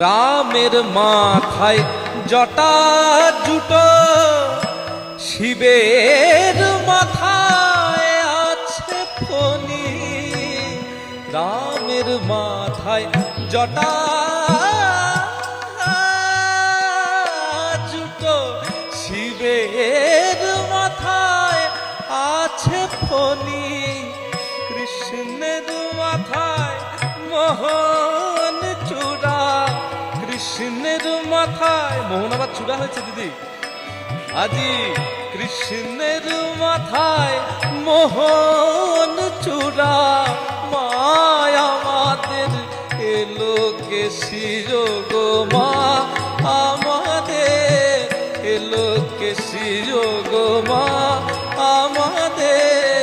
রামের মাথায় জটা জুটো, শিবের মাথায় আছে ফণি। রামের মাথায় জটা জুটো, শিবের মাথায় আছে ফণি। কৃষ্ণের মাথায় মোহন মাথায় মোহন, আবার চূড়া হয়েছে দিদি। আজি কৃষ্ণের মাথায় মোহন চূড়া, মায়া আমাদের এলো কে শিরোগ মা? আমাদের এলো কে শিরোগ মা? আমাদের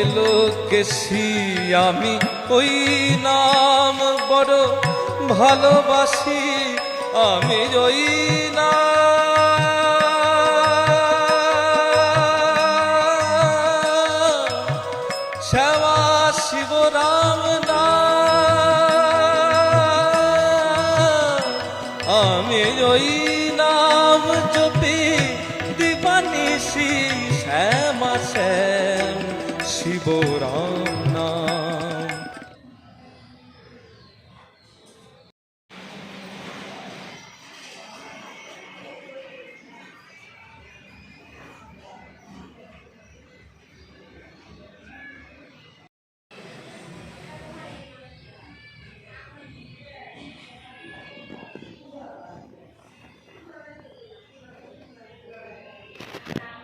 এলো কেসি আমি ওই নাম বড় ভালোবাসি। আমি না। শ্যামা শিবরাম না। আমি নাম শ্যামা শ্যাম শিব Yeah.